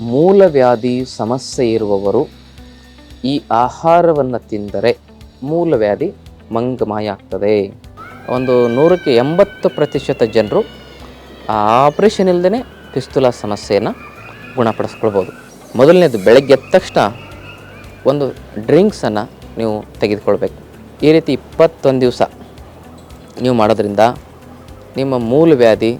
ಮೂಲವ್ಯಾಧಿ ಸಮಸ್ಯೆ ಇರುವವರು ಈ ಆಹಾರವನ್ನು ತಿಂದರೆ ಮೂಲವ್ಯಾಧಿ ಮಂಗಮಾಯ ಆಗ್ತದೆ ಒಂದು ನೂರಕ್ಕೆ ಎಂಬತ್ತು ಪ್ರತಿಶತ ಜನರು ಆಪ್ರೇಷನ್ ಇಲ್ಲದೇ ಪಿಸ್ತುಲ ಸಮಸ್ಯೆಯನ್ನು ಗುಣಪಡಿಸ್ಕೊಳ್ಬೋದು. ಮೊದಲನೇದು ಬೆಳಗ್ಗೆ ಎದ್ದ ತಕ್ಷಣ ಒಂದು ಡ್ರಿಂಕ್ಸನ್ನು ನೀವು ತೆಗೆದುಕೊಳ್ಬೇಕು. ಈ ರೀತಿ ಇಪ್ಪತ್ತೊಂದು ದಿವಸ ನೀವು ಮಾಡೋದ್ರಿಂದ ನಿಮ್ಮ ಮೂಲವ್ಯಾಧಿ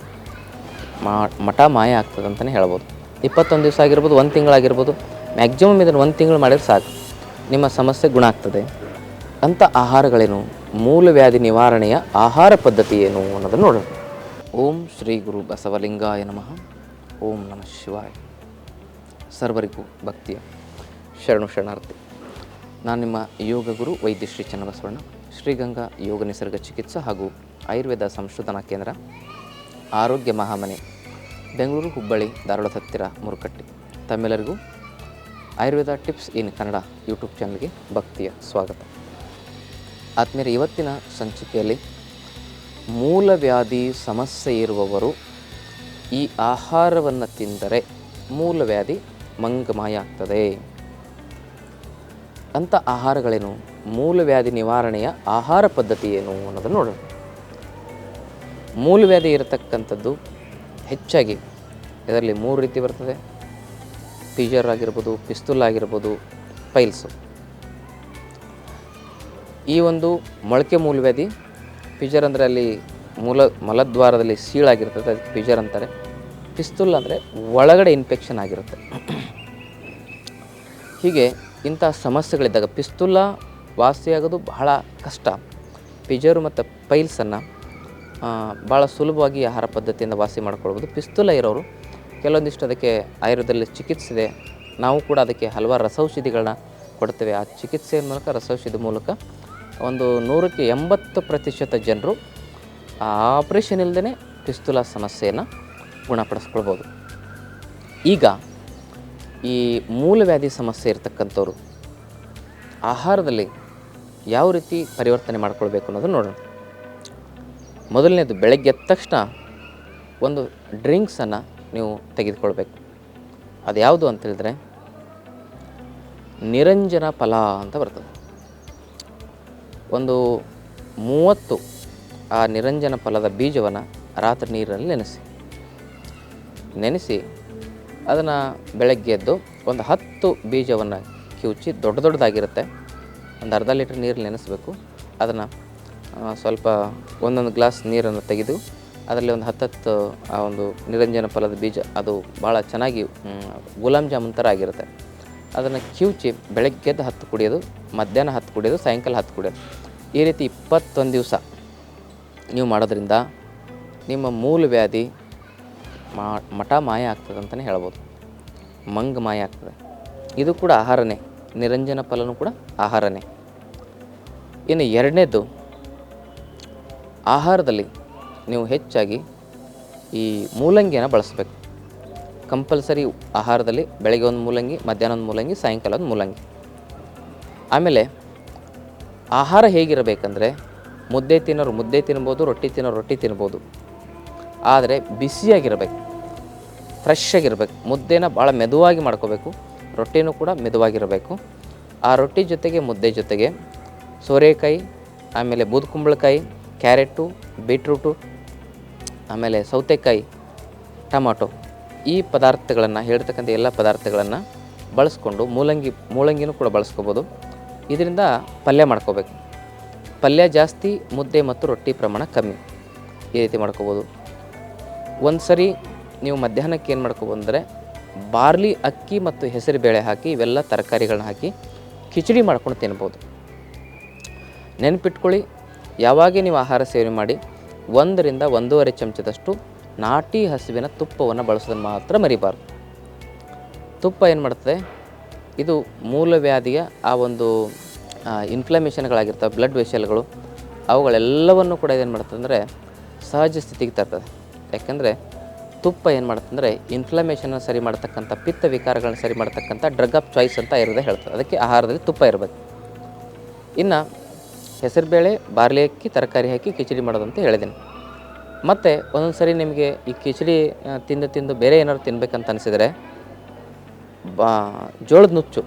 ಮಾ ಮಠ ಮಾಯ ಆಗ್ತದೆ ಅಂತಲೇ ಹೇಳ್ಬೋದು. ಇಪ್ಪತ್ತೊಂದು ದಿವಸ ಆಗಿರ್ಬೋದು, ಒಂದು ತಿಂಗಳಾಗಿರ್ಬೋದು ಮ್ಯಾಕ್ಸಿಮಮ್ ಇದನ್ನು ಒಂದು ತಿಂಗಳು ಮಾಡಿದ್ರೆ ಸಾಕು. ನಿಮ್ಮ ಸಮಸ್ಯೆ ಗುಣ ಆಗ್ತದೆ. ಅಂಥ ಆಹಾರಗಳೇನು? ಮೂಲವ್ಯಾಧಿ ನಿವಾರಣೆಯ ಆಹಾರ ಪದ್ಧತಿ ಏನು ಅನ್ನೋದನ್ನು ನೋಡೋಣ. ಓಂ ಶ್ರೀ ಗುರು ಬಸವಲಿಂಗಾಯ ನಮಃ. ಓಂ ನಮಃ ಶಿವಾಯ. ಸರ್ವರಿಗೂ ಭಕ್ತಿಯ ಶರಣು ಶರಣಾರ್ಥಿ. ನಾನು ನಿಮ್ಮ ಯೋಗ ಗುರು ವೈದ್ಯ ಶ್ರೀ ಚನ್ನಬಸವಣ್ಣ, ಶ್ರೀಗಂಗಾ ಯೋಗ ನಿಸರ್ಗ ಚಿಕಿತ್ಸಾ ಹಾಗೂ ಆಯುರ್ವೇದ ಸಂಶೋಧನಾ ಕೇಂದ್ರ, ಆರೋಗ್ಯ ಮಹಾಮನೆ. ಬೆಂಗಳೂರು, ಹುಬ್ಬಳ್ಳಿ ಧಾರವಾಡ ಹತ್ತಿರ ಮುರುಕಟ್ಟಿ. ತಮ್ಮೆಲ್ಲರಿಗೂ Ayurveda tips in Kannada YouTube ಚಾನಲ್ಗೆ ಭಕ್ತಿಯ ಸ್ವಾಗತ. ಆತ್ಮೀಯರ, ಇವತ್ತಿನ ಸಂಚಿಕೆಯಲ್ಲಿ ಮೂಲವ್ಯಾಧಿ ಸಮಸ್ಯೆ ಇರುವವರು ಈ ಆಹಾರವನ್ನು ತಿಂದರೆ ಮೂಲವ್ಯಾಧಿ ಮಂಗಮಾಯ ಆಗ್ತದೆ ಅಂಥ ಆಹಾರಗಳೇನು? ಮೂಲವ್ಯಾಧಿ ನಿವಾರಣೆಯ ಆಹಾರ ಪದ್ಧತಿ ಏನು ಅನ್ನೋದನ್ನು ನೋಡೋಣ. ಮೂಲವ್ಯಾಧಿ ಇರತಕ್ಕಂಥದ್ದು ಹೆಚ್ಚಾಗಿ ಇದರಲ್ಲಿ ಮೂರು ರೀತಿ ಬರ್ತದೆ. ಟೀಜರ್ ಆಗಿರ್ಬೋದು ಪಿಸ್ತೂಲ್ ಆಗಿರ್ಬೋದು ಪೈಲ್ಸು ಈ ಒಂದು ಮೊಳಕೆ ಮೂಲವ್ಯಾಧಿ ಪಿಜರ್ ಅಂದರೆ ಅಲ್ಲಿ ಮೂಲ ಮಲದ್ವಾರದಲ್ಲಿ ಸೀಳಾಗಿರ್ತದೆ ಅದಕ್ಕೆ ಪಿಜರ್ ಅಂತಾರೆ. ಪಿಸ್ತೂಲ್ ಅಂದರೆ ಒಳಗಡೆ ಇನ್ಫೆಕ್ಷನ್ ಆಗಿರುತ್ತೆ. ಹೀಗೆ ಇಂಥ ಸಮಸ್ಯೆಗಳಿದ್ದಾಗ ಪಿಸ್ತುಲ ವಾಸಿಯಾಗೋದು ಬಹಳ ಕಷ್ಟ. ಪಿಜರು ಮತ್ತು ಪೈಲ್ಸನ್ನು ಭಾಳ ಸುಲಭವಾಗಿ ಆಹಾರ ಪದ್ಧತಿಯಿಂದ ವಾಸಿ ಮಾಡ್ಕೊಳ್ಬೋದು. ಪಿಸ್ತುಲ ಇರೋರು ಕೆಲವೊಂದಿಷ್ಟು ಅದಕ್ಕೆ ಆಯುರ್ವೇದದಲ್ಲಿ ಚಿಕಿತ್ಸೆ ಇದೆ. ನಾವು ಕೂಡ ಅದಕ್ಕೆ ಹಲವಾರು ರಸೌಷಧಿಗಳನ್ನ ಕೊಡ್ತೇವೆ. ಆ ಚಿಕಿತ್ಸೆಯ ಮೂಲಕ, ರಸೌಷಧಿ ಮೂಲಕ ಒಂದು ನೂರಕ್ಕೆ ಎಂಬತ್ತು ಪ್ರತಿಶತ ಜನರು ಆಪ್ರೇಷನ್ ಇಲ್ಲದೇ ಪಿಸ್ತುಲ ಸಮಸ್ಯೆಯನ್ನು ಗುಣಪಡಿಸ್ಕೊಳ್ಬೋದು. ಈಗ ಈ ಮೂಲವ್ಯಾಧಿ ಸಮಸ್ಯೆ ಇರತಕ್ಕಂಥವ್ರು ಆಹಾರದಲ್ಲಿ ಯಾವ ರೀತಿ ಪರಿವರ್ತನೆ ಮಾಡ್ಕೊಳ್ಬೇಕು ಅನ್ನೋದನ್ನು ನೋಡೋಣ. ಮೊದಲನೇದು ಬೆಳಗ್ಗೆ ಎದ್ದ ತಕ್ಷಣ ಒಂದು ಡ್ರಿಂಕ್ಸನ್ನು ನೀವು ತೆಗೆದುಕೊಳ್ಬೇಕು. ಅದು ಯಾವುದು ಅಂತ ಹೇಳಿದ್ರೆ ನಿರಂಜನ ಫಲ ಅಂತ ಬರ್ತದೆ. ಒಂದು ಮೂವತ್ತು ಆ ನಿರಂಜನ ಫಲದ ಬೀಜವನ್ನು ರಾತ್ರಿ ನೀರಲ್ಲಿ ನೆನೆಸಿ. ನೆನೆಸಿ ಅದನ್ನು ಬೆಳಗ್ಗೆ ಎದ್ದು ಒಂದು ಹತ್ತು ಬೀಜವನ್ನು ಕಿವುಚಿ ದೊಡ್ಡ ದೊಡ್ಡದಾಗಿರುತ್ತೆ. ಒಂದು ಅರ್ಧ ಲೀಟ್ರ್ ನೀರು ನೆನೆಸಬೇಕು. ಅದನ್ನು ಸ್ವಲ್ಪ ಒಂದೊಂದು ಗ್ಲಾಸ್ ನೀರನ್ನು ತೆಗೆದು ಅದರಲ್ಲಿ ಒಂದು ಹತ್ತತ್ತು, ಆ, ಒಂದು ನಿರಂಜನ ಫಲದ ಬೀಜ, ಅದು ಭಾಳ ಚೆನ್ನಾಗಿ ಗುಲಾಬ್ ಜಾಮೂನ್ ಥರ ಆಗಿರುತ್ತೆ. ಅದನ್ನು ಕಿವುಚಿ ಬೆಳಗ್ಗೆದ್ದು ಹತ್ತು ಕುಡಿಯೋದು, ಮಧ್ಯಾಹ್ನ ಹತ್ತು ಕುಡಿಯೋದು, ಸಾಯಂಕಾಲ ಹತ್ತು ಕುಡಿಯೋದು. ಈ ರೀತಿ ಇಪ್ಪತ್ತೊಂದು ದಿವಸ ನೀವು ಮಾಡೋದ್ರಿಂದ ನಿಮ್ಮ ಮೂಲವ್ಯಾಧಿ ಮಾ, ಮಠ ಮಾಯ ಆಗ್ತದೆ ಅಂತಲೇ ಹೇಳ್ಬೋದು. ಮಂಗ ಮಾಯ ಆಗ್ತದೆ. ಇದು ಕೂಡ ಆಹಾರನೇ. ನಿರಂಜನ ಫಲನೂ ಕೂಡ ಆಹಾರನೇ. ಇನ್ನು ಎರಡನೇದು ಆಹಾರದಲ್ಲಿ ನೀವು ಹೆಚ್ಚಾಗಿ ಈ ಮೂಲಂಗಿಯನ್ನು ಬಳಸಬೇಕು. ಕಂಪಲ್ಸರಿ ಆಹಾರದಲ್ಲಿ ಬೆಳಗ್ಗೆ ಒಂದು ಮೂಲಂಗಿ, ಮಧ್ಯಾಹ್ನ ಒಂದು ಮೂಲಂಗಿ, ಸಾಯಂಕಾಲ ಒಂದು ಮೂಲಂಗಿ. ಆಮೇಲೆ ಆಹಾರ ಹೇಗಿರಬೇಕಂದ್ರೆ ಮುದ್ದೆ ತಿನ್ನೋರು ಮುದ್ದೆ ತಿನ್ಬೋದು, ರೊಟ್ಟಿ ತಿನ್ನೋರು ರೊಟ್ಟಿ ತಿನ್ಬೋದು. ಆದರೆ ಬಿಸಿಯಾಗಿರಬೇಕು ಫ್ರೆಶ್ ಆಗಿರಬೇಕು ಮುದ್ದೆನ ಭಾಳ ಮೆದುವಾಗಿ ಮಾಡ್ಕೋಬೇಕು, ರೊಟ್ಟಿನೂ ಕೂಡ ಮೆದುವಾಗಿರಬೇಕು. ಆ ರೊಟ್ಟಿ ಜೊತೆಗೆ, ಮುದ್ದೆ ಜೊತೆಗೆ ಸೋರೆಕಾಯಿ, ಆಮೇಲೆ ಬೂದ್ಕುಂಬಳಕಾಯಿ ಕ್ಯಾರೆಟು ಬೀಟ್ರೂಟು, ಆಮೇಲೆ ಸೌತೆಕಾಯಿ, ಟೊಮಾಟೊ ಈ ಪದಾರ್ಥಗಳನ್ನು, ಹೇಳ್ತಕ್ಕಂಥ ಎಲ್ಲ ಪದಾರ್ಥಗಳನ್ನು ಬಳಸ್ಕೊಂಡು ಮೂಲಂಗಿ, ಮೂಲಂಗಿನೂ ಕೂಡ ಬಳಸ್ಕೋಬೋದು. ಇದರಿಂದ ಪಲ್ಯ ಮಾಡ್ಕೋಬೇಕು. ಪಲ್ಯ ಜಾಸ್ತಿ, ಮುದ್ದೆ ಮತ್ತು ರೊಟ್ಟಿ ಪ್ರಮಾಣ ಕಮ್ಮಿ. ಈ ರೀತಿ ಮಾಡ್ಕೋಬೋದು. ಒಂದು ಸರಿ ನೀವು ಮಧ್ಯಾಹ್ನಕ್ಕೆ ಏನು ಮಾಡ್ಕೋಬೋದು ಅಂದರೆ ಬಾರ್ಲಿ, ಅಕ್ಕಿ ಮತ್ತು ಹೆಸರು ಬೇಳೆ ಹಾಕಿ, ಇವೆಲ್ಲ ತರಕಾರಿಗಳನ್ನ ಹಾಕಿ, ಕಿಚಡಿ ಮಾಡ್ಕೊಂಡು ತಿನ್ಬೋದು. ನೆನಪಿಟ್ಕೊಳ್ಳಿ ಯಾವಾಗ ನೀವು ಆಹಾರ ಸೇವನೆ ಮಾಡಿ, ಒಂದರಿಂದ ಒಂದೂವರೆ ಚಮಚದಷ್ಟು ನಾಟಿ ಹಸುವಿನ ತುಪ್ಪವನ್ನು ಬಳಸೋದನ್ನು ಮಾತ್ರ ಮರಿಬಾರ್ದು. ತುಪ್ಪ ಏನು ಮಾಡ್ತದೆ? ಇದು ಮೂಲವ್ಯಾಧಿಯ ಆ ಒಂದು ಇನ್ಫ್ಲಮೇಷನ್ಗಳಾಗಿರ್ತವೆ ಬ್ಲಡ್ ವೆಷಲ್ಗಳು ಅವುಗಳೆಲ್ಲವನ್ನು ಕೂಡ ಇದೇನು ಮಾಡುತ್ತೆ ಅಂದರೆ ಸಹಜ ಸ್ಥಿತಿಗೆ ತರ್ತದೆ. ಯಾಕೆಂದರೆ ತುಪ್ಪ ಏನು ಮಾಡುತ್ತಂದರೆ ಇನ್ಫ್ಲಮೇಷನ್ನ ಸರಿ ಮಾಡ್ತಕ್ಕಂಥ, ಪಿತ್ತ ವಿಕಾರಗಳನ್ನ ಸರಿ ಮಾಡ್ತಕ್ಕಂಥ ಡ್ರಗ್ ಆಫ್ ಚಾಯ್ಸ್ ಅಂತ ಇರೋದೇ ಹೇಳ್ತದೆ. ಅದಕ್ಕೆ ಆಹಾರದಲ್ಲಿ ತುಪ್ಪ ಇರಬೇಕು. ಇನ್ನು ಹೆಸರುಬೇಳೆ, ಬಾರ್ಲಿ ಅಕ್ಕಿ, ತರಕಾರಿ ಹಾಕಿ ಕಿಚಡಿ ಮಾಡೋದಂತ ಹೇಳಿದ್ದೀನಿ ಮತ್ತು ಒಂದೊಂದು ಸರಿ ನಿಮಗೆ ಈ ಕಿಚಡಿ ತಿಂದು ತಿಂದು ಬೇರೆ ಏನಾದ್ರು ತಿನ್ಬೇಕಂತ ಅನಿಸಿದರೆ, ಬಾ, ಜೋಳದ ನುಚ್ಚು.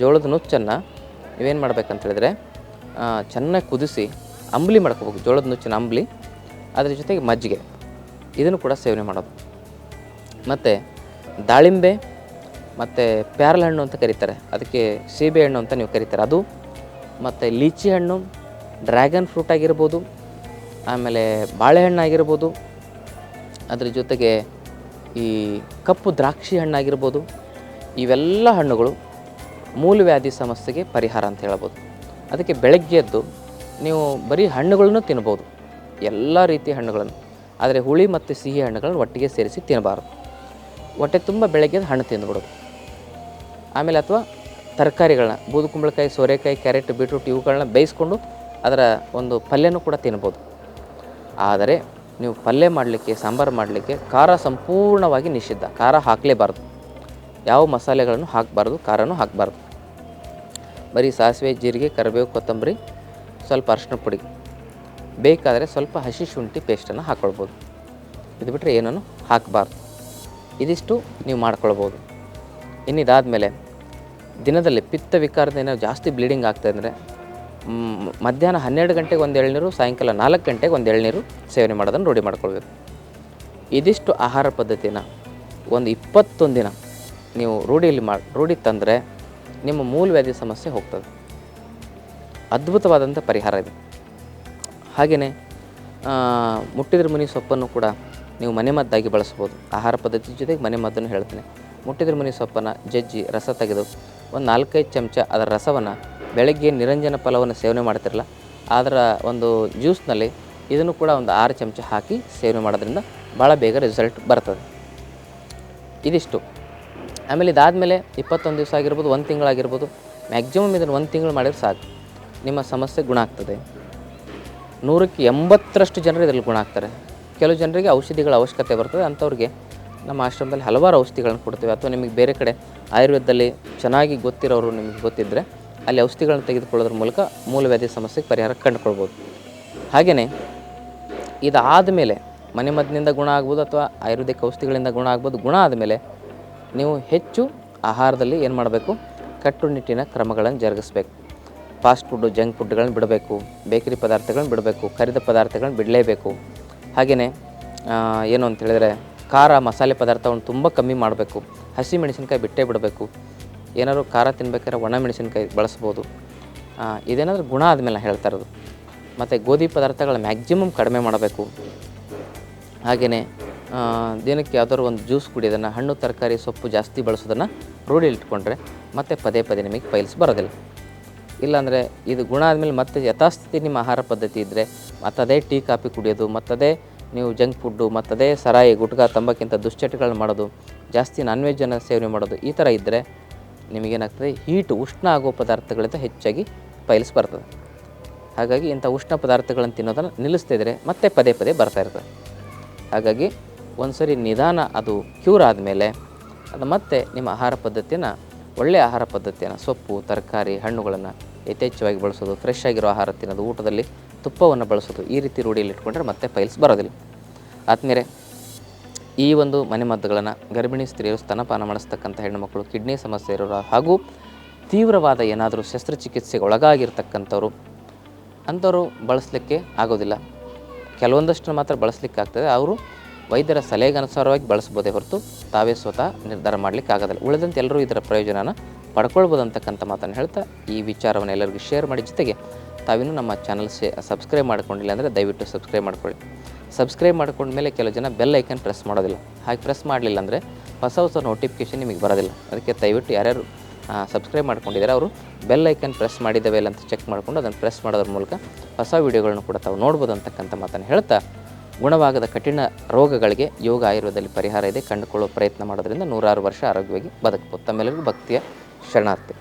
ಜೋಳದ ನುಚ್ಚನ್ನು ನೀವೇನು ಮಾಡ್ಬೇಕಂತ ಹೇಳಿದ್ರೆ ಚೆನ್ನಾಗಿ ಕುದಿಸಿ ಅಂಬಲಿ ಮಾಡ್ಕೋಬೇಕು, ಜೋಳದ ನುಚ್ಚಿನ ಅಂಬಲಿ. ಅದ್ರ ಜೊತೆಗೆ ಮಜ್ಜಿಗೆ. ಇದನ್ನು ಕೂಡ ಸೇವನೆ ಮಾಡೋದು. ಮತ್ತು ದಾಳಿಂಬೆ, ಮತ್ತು ಪ್ಯಾರಲ ಹಣ್ಣು ಅಂತ ಕರೀತಾರೆ. ಅದಕ್ಕೆ ಸೀಬೆ ಹಣ್ಣು ಅಂತ ನೀವು ಕರೀತಾರೆ. ಅದು ಮತ್ತು ಲೀಚಿ ಹಣ್ಣು, ಡ್ರ್ಯಾಗನ್ ಫ್ರೂಟ್ ಆಗಿರ್ಬೋದು, ಆಮೇಲೆ ಬಾಳೆಹಣ್ಣು ಆಗಿರ್ಬೋದು, ಅದ್ರ ಜೊತೆಗೆ ಈ ಕಪ್ಪು ದ್ರಾಕ್ಷಿ ಹಣ್ಣಾಗಿರ್ಬೋದು ಇವೆಲ್ಲ ಹಣ್ಣುಗಳು ಮೂಲವ್ಯಾಧಿ ಸಮಸ್ಯೆಗೆ ಪರಿಹಾರ ಅಂತ ಹೇಳ್ಬೋದು. ಅದಕ್ಕೆ ಬೆಳಗ್ಗೆ ಎದ್ದು ನೀವು ಬರೀ ಹಣ್ಣುಗಳನ್ನು ತಿನ್ಬೋದು, ಎಲ್ಲ ರೀತಿಯ ಹಣ್ಣುಗಳನ್ನು. ಆದರೆ ಹುಳಿ ಮತ್ತು ಸಿಹಿ ಹಣ್ಣುಗಳನ್ನು ಒಟ್ಟಿಗೆ ಸೇರಿಸಿ ತಿನ್ನಬಾರ್ದು ಹೊಟ್ಟೆ ತುಂಬ ಬೆಳಗ್ಗೆ ಹಣ್ಣು ತಿಂದ್ಬಿಡೋದು. ಆಮೇಲೆ ಅಥವಾ ತರಕಾರಿಗಳನ್ನ ಬೂದುಕುಂಬಳಕಾಯಿ ಸೋರೆಕಾಯಿ, ಕ್ಯಾರೆಟ್, ಬೀಟ್ರೂಟ್ ಇವುಗಳನ್ನ ಬೇಯಿಸ್ಕೊಂಡು ಅದರ ಒಂದು ಪಲ್ಯನೂ ಕೂಡ ತಿನ್ಬೋದು. ಆದರೆ ನೀವು ಪಲ್ಯ ಮಾಡಲಿಕ್ಕೆ, ಸಾಂಬಾರು ಮಾಡಲಿಕ್ಕೆ ಖಾರ ಸಂಪೂರ್ಣವಾಗಿ ನಿಷಿದ್ಧ. ಖಾರ ಹಾಕಲೇಬಾರ್ದು. ಯಾವ ಮಸಾಲೆಗಳನ್ನು ಹಾಕಬಾರ್ದು, ಖಾರನೂ ಹಾಕಬಾರ್ದು. ಬರೀ ಸಾಸಿವೆ, ಜೀರಿಗೆ, ಕರಿಬೇವು, ಕೊತ್ತಂಬರಿ, ಸ್ವಲ್ಪ ಅರಶಿನ ಪುಡಿ. ಬೇಕಾದರೆ ಸ್ವಲ್ಪ ಹಸಿ ಶುಂಠಿ ಪೇಸ್ಟನ್ನು ಹಾಕ್ಕೊಳ್ಬೋದು. ಇದು ಬಿಟ್ಟರೆ ಏನನ್ನು ಹಾಕಬಾರ್ದು. ಇದಿಷ್ಟು ನೀವು ಮಾಡ್ಕೊಳ್ಬೋದು. ಇನ್ನಿದಾದಮೇಲೆ ದಿನದಲ್ಲಿ ಪಿತ್ತ ವಿಕಾರದ ಏನೋ ಜಾಸ್ತಿ ಬ್ಲೀಡಿಂಗ್ ಆಗ್ತದೆ ಅಂದರೆ ಮಧ್ಯಾಹ್ನ ಹನ್ನೆರಡು ಗಂಟೆಗೆ ಒಂದು ಎಳ್ನೀರು, ಸಾಯಂಕಾಲ ನಾಲ್ಕು ಗಂಟೆಗೆ ಒಂದು ಎಳ್ನೀರು ಸೇವನೆ ಮಾಡೋದನ್ನು ರೂಢಿ ಮಾಡ್ಕೊಳ್ಬೇಕು. ಇದಿಷ್ಟು ಆಹಾರ ಪದ್ಧತಿನ ಒಂದು ಇಪ್ಪತ್ತೊಂದು ದಿನ ನೀವು ರೂಢಿಯಲ್ಲಿ ಮಾಡಿ ರೂಢಿ ತಂದರೆ ನಿಮ್ಮ ಮೂಲವ್ಯಾಧಿ ಸಮಸ್ಯೆ ಹೋಗ್ತದೆ. ಅದ್ಭುತವಾದಂಥ ಪರಿಹಾರ ಇದೆ. ಹಾಗೆಯೇ ಮುಟ್ಟಿದ್ರ ಮುನಿ ಸೊಪ್ಪನ್ನು ಕೂಡ ನೀವು ಮನೆಮದ್ದಾಗಿ ಬಳಸ್ಬೋದು ಆಹಾರ ಪದ್ಧತಿ ಜೊತೆಗೆ ಮನೆಮದ್ದನ್ನು ಹೇಳ್ತೀನಿ. ಮುಟ್ಟಿದ್ರ ಮುನಿ ಸೊಪ್ಪನ್ನು ಜಜ್ಜಿ ರಸ ತೆಗೆದು ಒಂದು ನಾಲ್ಕೈದು ಚಮಚ ಅದರ ರಸವನ್ನು ಬೆಳಗ್ಗೆ ನಿರಂಜನ ಫಲವನ್ನು ಸೇವನೆ ಮಾಡ್ತಿರಲ್ಲ ಅದರ ಒಂದು ಜ್ಯೂಸ್ನಲ್ಲಿ ಇದನ್ನು ಕೂಡ ಒಂದು ಆರು ಚಮಚ ಹಾಕಿ ಸೇವನೆ ಮಾಡೋದ್ರಿಂದ ಭಾಳ ಬೇಗ ರಿಸಲ್ಟ್ ಬರ್ತದೆ. ಇದಿಷ್ಟು. ಆಮೇಲೆ ಇದಾದಮೇಲೆ ಇಪ್ಪತ್ತೊಂದು ದಿವಸ ಆಗಿರ್ಬೋದು, ಒಂದು ತಿಂಗಳಾಗಿರ್ಬೋದು ಮ್ಯಾಕ್ಸಿಮಮ್ ಇದನ್ನು ಒಂದು ತಿಂಗಳು ಮಾಡಿದ್ರೆ ಸಾಕು. ನಿಮ್ಮ ಸಮಸ್ಯೆ ಗುಣ ಆಗ್ತದೆ. ನೂರಕ್ಕೆ ಎಂಬತ್ತರಷ್ಟು ಜನರು ಇದರಲ್ಲಿ ಗುಣ ಆಗ್ತಾರೆ. ಕೆಲವು ಜನರಿಗೆ ಔಷಧಿಗಳ ಅವಶ್ಯಕತೆ ಬರ್ತದೆ, ಅಂಥವ್ರಿಗೆ ನಮ್ಮ ಆಶ್ರಮದಲ್ಲಿ ಹಲವಾರು ಔಷಧಿಗಳನ್ನು ಕೊಡ್ತೇವೆ. ಅಥವಾ ನಿಮಗೆ ಬೇರೆ ಕಡೆ ಆಯುರ್ವೇದದಲ್ಲಿ ಚೆನ್ನಾಗಿ ಗೊತ್ತಿರೋರು ನಿಮಗೆ ಗೊತ್ತಿದ್ದರೆ ಅಲ್ಲಿ ಔಷಧಿಗಳನ್ನು ತೆಗೆದುಕೊಳ್ಳೋದ್ರ ಮೂಲಕ ಮೂಲವ್ಯಾಧಿ ಸಮಸ್ಯೆಗೆ ಪರಿಹಾರ ಕಂಡುಕೊಳ್ಬೋದು. ಹಾಗೆಯೇ ಇದಾದ ಮೇಲೆ ಮನೆ ಮದ್ದಿನಿಂದ ಗುಣ ಆಗ್ಬೋದು ಅಥವಾ ಆಯುರ್ವೇದಿಕ್ ಔಷಧಿಗಳಿಂದ ಗುಣ ಆಗ್ಬೋದು, ಗುಣ ಆದಮೇಲೆ ನೀವು ಹೆಚ್ಚು ಆಹಾರದಲ್ಲಿ ಏನು ಮಾಡಬೇಕು? ಕಟ್ಟುನಿಟ್ಟಿನ ಕ್ರಮಗಳನ್ನು ಜರುಗಿಸ್ಬೇಕು. ಫಾಸ್ಟ್ ಫುಡ್ಡು ಜಂಕ್ ಫುಡ್ಗಳನ್ನು ಬಿಡಬೇಕು. ಬೇಕರಿ ಪದಾರ್ಥಗಳನ್ನು ಬಿಡಬೇಕು. ಕರಿದ ಪದಾರ್ಥಗಳನ್ನು ಬಿಡಲೇಬೇಕು. ಹಾಗೆಯೇ ಏನು ಅಂತ ಹೇಳಿದ್ರೆ ಖಾರ ಮಸಾಲೆ ಪದಾರ್ಥವನ್ನು ತುಂಬ ಕಮ್ಮಿ ಮಾಡಬೇಕು. ಹಸಿ ಮೆಣಸಿನ್ಕಾಯಿ ಬಿಟ್ಟೇ ಬಿಡಬೇಕು. ಏನಾದರೂ ಖಾರ ತಿನ್ಬೇಕಾದ್ರೆ ಒಣ ಮೆಣಸಿನ್ಕಾಯಿ ಬಳಸ್ಬೋದು. ಇದೇನಾದರೂ ಗುಣ ಆದಮೇಲೆ ಹೇಳ್ತಾ ಇರೋದು. ಮತ್ತು ಗೋಧಿ ಪದಾರ್ಥಗಳ ಮ್ಯಾಕ್ಸಿಮಮ್ ಕಡಿಮೆ ಮಾಡಬೇಕು. ಹಾಗೆಯೇ ದಿನಕ್ಕೆ ಯಾವ್ದಾದ್ರು ಒಂದು ಜ್ಯೂಸ್ ಕುಡಿಯೋದನ್ನು, ಹಣ್ಣು, ತರಕಾರಿ, ಸೊಪ್ಪು ಜಾಸ್ತಿ ಬಳಸೋದನ್ನು ರೂಢಿಯಲ್ಲಿ ಇಟ್ಕೊಂಡ್ರೆ ಮತ್ತೆ ಪದೇ ಪದೇ ನಿಮಗೆ ಪೈಲ್ಸ್ ಬರೋದಿಲ್ಲ. ಇಲ್ಲಾಂದರೆ ಇದು ಗುಣ ಆದಮೇಲೆ ಮತ್ತೆ ಯಥಾಸ್ಥಿತಿ ನಿಮ್ಮ ಆಹಾರ ಪದ್ಧತಿ ಇದ್ದರೆ ಮತ್ತದೇ ಟೀ, ಕಾಫಿ ಕುಡಿಯೋದು, ಮತ್ತದೇ ನೀವು ಜಂಕ್ ಫುಡ್ಡು ಮತ್ತು ಅದೇ ಸರಾಯಿ ಗುಟ್ಕಾ ತಂಬಕ್ಕಿಂತ ದುಶ್ಚಟಗಳನ್ನ ಮಾಡೋದು, ಜಾಸ್ತಿ ನಾನ್ ವೆಜ್ಜನ್ನು ಸೇವನೆ ಮಾಡೋದು, ಈ ಥರ ಇದ್ದರೆ ನಿಮಗೇನಾಗ್ತದೆ ಹೀಟ್ ಉಷ್ಣ ಆಗೋ ಪದಾರ್ಥಗಳಿಂದ ಹೆಚ್ಚಾಗಿ ಪೈಲ್ಸ್ ಬರ್ತದೆ. ಹಾಗಾಗಿ ಇಂಥ ಉಷ್ಣ ಪದಾರ್ಥಗಳನ್ನು ತಿನ್ನೋದನ್ನು ನಿಲ್ಲಿಸ್ತಿದ್ರೆ ಮತ್ತೆ ಪದೇ ಪದೇ ಬರ್ತಾ ಇರ್ತದೆ. ಹಾಗಾಗಿ ಒಂದು ಸರಿ ನಿಧಾನ ಅದು ಕ್ಯೂರ್ ಆದಮೇಲೆ ಅದು ಮತ್ತೆ ನಿಮ್ಮ ಆಹಾರ ಪದ್ಧತಿಯನ್ನು ಒಳ್ಳೆಯ ಆಹಾರ ಪದ್ಧತಿಯನ್ನು, ಸೊಪ್ಪು, ತರಕಾರಿ, ಹಣ್ಣುಗಳನ್ನು ಯಥೇಚ್ಛವಾಗಿ ಬಳಸೋದು ಫ್ರೆಶ್ ಆಗಿರೋ ಆಹಾರ ತಿನ್ನೋದು, ಊಟದಲ್ಲಿ ತುಪ್ಪವನ್ನು ಬಳಸೋದು ಈ ರೀತಿ ರೂಢಿಯಲ್ಲಿ ಇಟ್ಕೊಂಡ್ರೆ ಮತ್ತೆ ಪೈಲ್ಸ್ ಬರೋದಿಲ್ಲ. ಆದಮೇಲೆ ಈ ಒಂದು ಮನೆಮದ್ದುಗಳನ್ನು ಗರ್ಭಿಣಿ ಸ್ತ್ರೀಯರು ಸ್ತನಪಾನ ಮಾಡಿಸ್ತಕ್ಕಂಥ ಹೆಣ್ಣುಮಕ್ಕಳು ಕಿಡ್ನಿ ಸಮಸ್ಯೆ ಇರೋರು ಹಾಗೂ ತೀವ್ರವಾದ ಏನಾದರೂ ಶಸ್ತ್ರಚಿಕಿತ್ಸೆಗೆ ಒಳಗಾಗಿರ್ತಕ್ಕಂಥವ್ರು, ಅಂಥವ್ರು ಬಳಸಲಿಕ್ಕೆ ಆಗೋದಿಲ್ಲ. ಕೆಲವೊಂದಷ್ಟು ಮಾತ್ರ ಬಳಸಲಿಕ್ಕೆ ಆಗ್ತದೆ. ಅವರು ವೈದ್ಯರ ಸಲಹೆಗೆ ಅನುಸಾರವಾಗಿ ಬಳಸ್ಬೋದೇ ಹೊರತು ತಾವೇ ಸ್ವತಃ ನಿರ್ಧಾರ ಮಾಡಲಿಕ್ಕೆ ಆಗೋದಿಲ್ಲ. ಉಳಿದಂತೆ ಎಲ್ಲರೂ ಇದರ ಪ್ರಯೋಜನನ ಪಡ್ಕೊಳ್ಬೋದು ಅಂತಕ್ಕಂಥ ಮಾತನ್ನು ಹೇಳ್ತಾ ಈ ವಿಚಾರವನ್ನು ಎಲ್ಲರಿಗೂ ಶೇರ್ ಮಾಡಿ. ಜೊತೆಗೆ ತಾವಿನ್ನೂ ನಮ್ಮ ಚಾನಲ್ ಸೇ ಸಬ್ಸ್ಕ್ರೈಬ್ ಮಾಡ್ಕೊಂಡಿಲ್ಲ ಅಂದರೆ ದಯವಿಟ್ಟು ಸಬ್ಸ್ಕ್ರೈಬ್ ಮಾಡ್ಕೊಳ್ಳಿ. ಸಬ್ಸ್ಕ್ರೈಬ್ ಮಾಡ್ಕೊಂಡ್ಮೇಲೆ ಕೆಲವು ಜನ ಬೆಲ್ ಐಕನ್ ಪ್ರೆಸ್ ಮಾಡೋದಿಲ್ಲ. ಹಾಗೆ ಪ್ರೆಸ್ ಮಾಡಲಿಲ್ಲ ಅಂದರೆ ಹೊಸ ಹೊಸ ನೋಟಿಫಿಕೇಷನ್ ನಿಮಗೆ ಬರೋದಿಲ್ಲ. ಅದಕ್ಕೆ ದಯವಿಟ್ಟು ಯಾರ್ಯಾರು ಸಬ್ಸ್ಕ್ರೈಬ್ ಮಾಡ್ಕೊಂಡಿದ್ದಾರೆ ಅವರು ಬೆಲ್ ಐಕನ್ ಪ್ರೆಸ್ ಮಾಡಿದ್ದಾವೆ ಇಲ್ಲ ಅಂತ ಚೆಕ್ ಮಾಡಿಕೊಂಡು ಅದನ್ನು ಪ್ರೆಸ್ ಮಾಡೋದ್ರ ಮೂಲಕ ಹೊಸ ವೀಡಿಯೋಗಳನ್ನು ಕೂಡ ತಾವು ನೋಡ್ಬೋದು ಅಂತಕ್ಕಂಥ ಮಾತನ್ನು ಹೇಳ್ತಾ ಗುಣವಾಗದ ಕಠಿಣ ರೋಗಗಳಿಗೆ ಯೋಗ ಆಯುರ್ವೇದದಲ್ಲಿ ಪರಿಹಾರ ಇದೆ. ಕಂಡುಕೊಳ್ಳುವ ಪ್ರಯತ್ನ ಮಾಡೋದರಿಂದ ನೂರಾರು ವರ್ಷ ಆರೋಗ್ಯವಾಗಿ ಬದುಕಬಹುದು. ತಮ್ಮೆಲ್ಲರಿಗೂ ಭಕ್ತಿಯ ಶರಣಾರ್ಥಿ.